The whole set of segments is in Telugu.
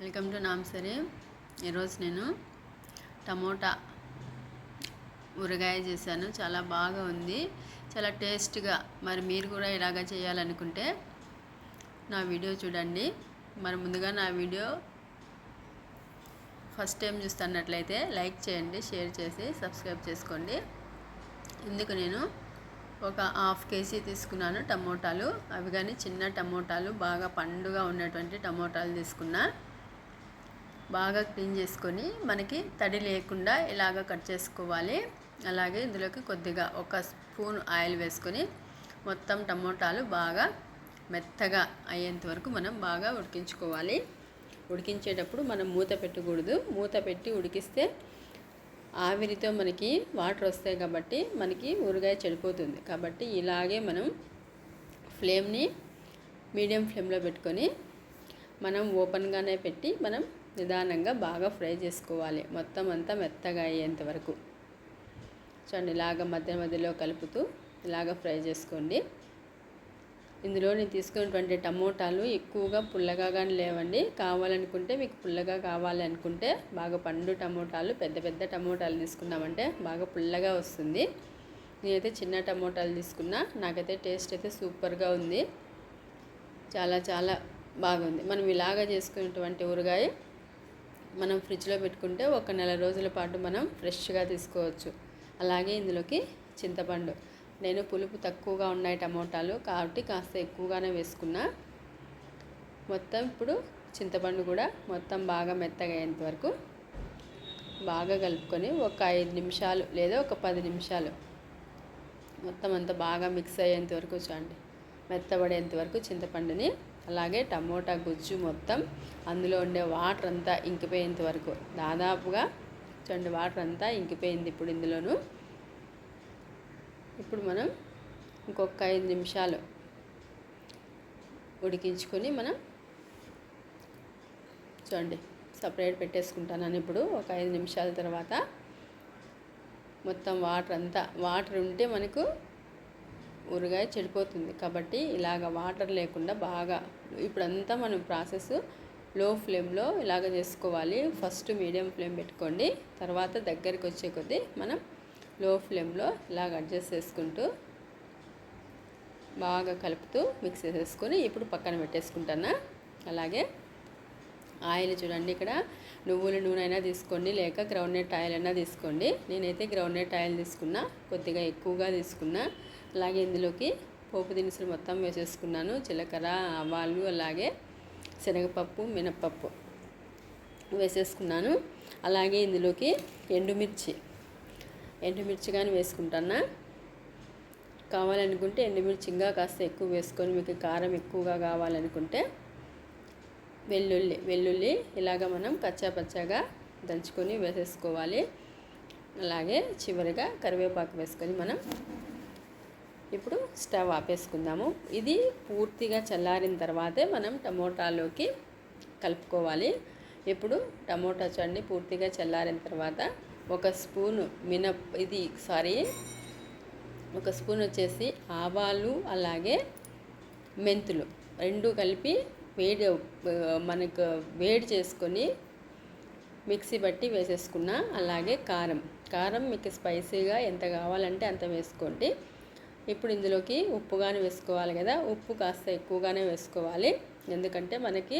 వెల్కమ్ టు నామ్సరీ ఈరోజు నేను టమోటా ఊరగాయ చేశాను. చాలా బాగా ఉంది. చాలా టేస్ట్గా మరి మీరు కూడా ఇలాగా చేయాలనుకుంటే నా వీడియో చూడండి. మరి ముందుగా నా వీడియో ఫస్ట్ టైం చూస్తున్నట్లయితే లైక్ చేయండి షేర్ చేసి సబ్స్క్రైబ్ చేసుకోండి. ఇందుకు నేను ఒక హాఫ్ కేజీ తీసుకున్నాను టమోటాలు. అవి కానీ చిన్న టమోటాలు బాగా పండుగా ఉన్నటువంటి టమోటాలు తీసుకున్నా. బాగా క్లీన్ చేసుకొని మనకి తడి లేకుండా ఇలాగ కట్ చేసుకోవాలి. అలాగే ఇందులోకి కొద్దిగా ఒక స్పూన్ ఆయిల్ వేసుకొని మొత్తం టమోటాలు బాగా మెత్తగా అయ్యేంత వరకు మనం బాగా ఉడికించుకోవాలి. ఉడికించేటప్పుడు మనం మూత పెట్టకూడదు. మూత పెట్టి ఉడికిస్తే ఆవిరితో మనకి వాటర్ వస్తాయి కాబట్టి మనకి ఊరగాయ చెడిపోతుంది. కాబట్టి ఇలాగే మనం ఫ్లేమ్ని మీడియం ఫ్లేమ్లో పెట్టుకొని మనం ఓపెన్గానే పెట్టి మనం నిదానంగా బాగా ఫ్రై చేసుకోవాలి. మొత్తం అంతా మెత్తగా అయ్యేంత వరకు. చూడండి ఇలాగ మధ్య మధ్యలో కలుపుతూ ఇలాగ ఫ్రై చేసుకోండి. ఇందులో నేను తీసుకున్నటువంటి టమోటాలు ఎక్కువగా పుల్లగా కానీ లేవండి. కావాలనుకుంటే మీకు పుల్లగా కావాలి అనుకుంటే బాగా పండు టమోటాలు పెద్ద పెద్ద టమోటాలు తీసుకున్నామంటే బాగా పుల్లగా వస్తుంది. నేనైతే చిన్న టమోటాలు తీసుకున్నా. నాకైతే టేస్ట్ అయితే సూపర్గా ఉంది. చాలా చాలా బాగుంది. మనం ఇలాగ చేసుకున్నటువంటి ఊరగాయ మనం ఫ్రిడ్జ్లో పెట్టుకుంటే ఒక నెల రోజుల పాటు మనం ఫ్రెష్గా తీసుకోవచ్చు. అలాగే ఇందులోకి చింతపండు. నేను పులుపు తక్కువగా ఉన్నాయి టమోటాలు కాబట్టి కాస్త ఎక్కువగానే వేసుకున్నా. మొత్తం ఇప్పుడు చింతపండు కూడా మొత్తం బాగా మెత్తగా అయ్యేంత వరకు బాగా కలుపుకొని ఒక ఐదు నిమిషాలు లేదా ఒక పది నిమిషాలు మొత్తం అంతా బాగా మిక్స్ అయ్యేంత వరకు చూడండి. మెత్తబడేంత వరకు చింతపండుని అలాగే టమోటా గుజ్జు మొత్తం అందులో ఉండే వాటర్ అంతా ఇంకిపోయేంత వరకు. దాదాపుగా చూడండి వాటర్ అంతా ఇంకిపోయింది ఇప్పుడు ఇందులోను. ఇప్పుడు మనం ఇంకొక ఐదు నిమిషాలు ఉడికించుకొని మనం చూడండి సపరేట్ పెట్టేసుకుంటాను ఇప్పుడు ఒక ఐదు నిమిషాల తర్వాత మొత్తం వాటర్ అంతా వాటర్ ఉంటే మనకు ఊరగాయ చెడిపోతుంది. కాబట్టి ఇలాగ వాటర్ లేకుండా బాగా ఇప్పుడంతా మనం ప్రాసెస్లో ఫ్లేమ్లో ఇలాగ చేసుకోవాలి. ఫస్ట్ మీడియం ఫ్లేమ్ పెట్టుకోండి. తర్వాత దగ్గరికి వచ్చే కొద్దీ మనం లో ఫ్లేమ్లో ఇలాగ అడ్జస్ట్ చేసుకుంటూ బాగా కలుపుతూ మిక్స్ చేసేసుకొని ఇప్పుడు పక్కన పెట్టేసుకుంటాను? అలాగే ఆయిల్ చూడండి ఇక్కడ. నువ్వుల నూనె అయినా తీసుకోండి లేక గ్రౌండ్నట్ ఆయిల్ అయినా తీసుకోండి. నేనైతే గ్రౌండ్నట్ ఆయిల్ తీసుకున్నా కొద్దిగా ఎక్కువగా తీసుకున్నా. అలాగే ఇందులోకి పోపు దినుసులు మొత్తం వేసేసుకున్నాను. జీలకర్ర ఆవాలు అలాగే శనగపప్పు మినప్పప్పు వేసేసుకున్నాను. అలాగే ఇందులోకి ఎండుమిర్చి ఎండుమిర్చి కానీ వేసుకుంటానా? కావాలనుకుంటే ఎండుమిర్చి ఇంకా కాస్త ఎక్కువ వేసుకొని మీకు కారం ఎక్కువగా కావాలనుకుంటే వెల్లుల్లి వెల్లుల్లి ఇలాగ మనం కచ్చా పచ్చాగా దంచుకొని వేసేసుకోవాలి. అలాగే చివరిగా కరివేపాకు వేసుకొని మనం ఇప్పుడు స్టవ్ ఆపేసుకుందాము. ఇది పూర్తిగా చల్లారిన తర్వాతే మనం టమోటాలోకి కలుపుకోవాలి. ఇప్పుడు టమోటా చండి పూర్తిగా చల్లారిన తర్వాత ఒక స్పూను మినప్ ఇది సారీ ఒక స్పూన్ వచ్చేసి ఆవాలు అలాగే మెంతులు రెండు కలిపి వేడి మనకు వేడి చేసుకొని మిక్సీ బట్టి వేసేసుకున్న అలాగే కారం. కారం మీకు స్పైసీగా ఎంత కావాలంటే అంత వేసుకోండి. ఇప్పుడు ఇందులోకి ఉప్పుగానే వేసుకోవాలి కదా ఉప్పు కాస్త ఎక్కువగానే వేసుకోవాలి. ఎందుకంటే మనకి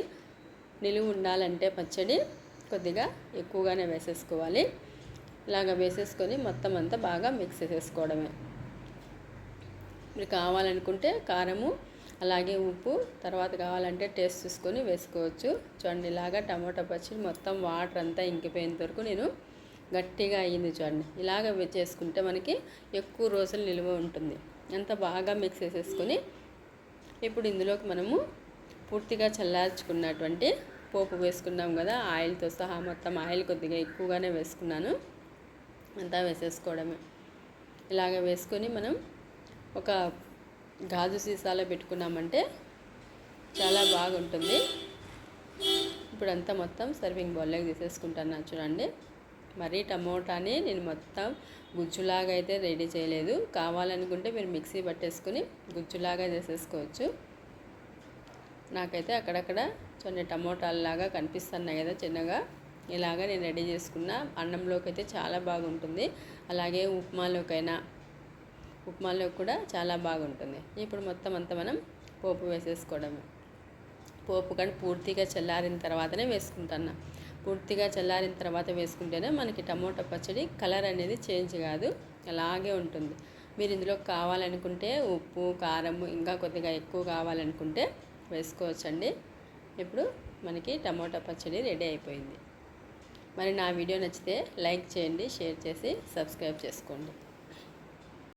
నిలువ ఉండాలంటే పచ్చడి కొద్దిగా ఎక్కువగానే వేసేసుకోవాలి. ఇలాగ వేసేసుకొని మొత్తం అంతా బాగా మిక్స్ చేసేసుకోవడమే. మీరు కావాలనుకుంటే కారము అలాగే ఉప్పు తర్వాత కావాలంటే టేస్ట్ చూసుకొని వేసుకోవచ్చు. చూడండి ఇలాగా టమాటా పచ్చడి మొత్తం వాటర్ అంతా ఇంకిపోయేంత వరకు నేను గట్టిగా అయ్యింది చూడండి. ఇలాగ చేసుకుంటే మనకి ఎక్కువ రోజులు నిల్వ ఉంటుంది. అంత బాగా మిక్స్ చేసేసుకొని ఇప్పుడు ఇందులోకి మనము పూర్తిగా చల్లార్చుకున్నటువంటి పోపు వేసుకున్నాం కదా ఆయిల్తో సహా మొత్తం ఆయిల్ కొద్దిగా ఎక్కువగానే వేసుకున్నాను. అంతా వేసేసుకోవడమే. ఇలాగ వేసుకొని మనం ఒక గాజు సీసాలో పెట్టుకున్నామంటే చాలా బాగుంటుంది. ఇప్పుడు అంతా మొత్తం సర్వింగ్ బౌల్లోకి తీసేసుకుంటాను చూడండి. మరీ టమోటాని నేను మొత్తం గుజ్జులాగా అయితే రెడీ చేయలేదు. కావాలనుకుంటే మీరు మిక్సీ పట్టేసుకుని గుజ్జులాగా చేసేసుకోవచ్చు. నాకైతే అక్కడక్కడ కొన్ని టమోటాలలాగా కనిపిస్తున్నాయి కదా చిన్నగా. ఇలాగా నేను రెడీ చేసుకున్న అన్నంలోకి అయితే చాలా బాగుంటుంది. అలాగే ఉప్మాలోకైనా ఉప్మాలో కూడా చాలా బాగుంటుంది. ఇప్పుడు మొత్తం అంతా మనం పోపు వేసేసుకోవడమే పోపు కానీ పూర్తిగా చల్లారిన తర్వాతనే వేసుకుంటున్నా. పూర్తిగా చల్లారిన తర్వాత వేసుకుంటేనే మనకి టమోటా పచ్చడి కలర్ అనేది చేంజ్ కాదు. అలాగే ఉంటుంది. మీరు ఇందులో కావాలనుకుంటే ఉప్పు కారం ఇంకా కొద్దిగా ఎక్కువ కావాలనుకుంటే వేసుకోవచ్చండి. ఇప్పుడు మనకి టమోటా పచ్చడి రెడీ అయిపోయింది. మరి నా వీడియో నచ్చితే లైక్ చేయండి షేర్ చేసి సబ్స్క్రైబ్ చేసుకోండి.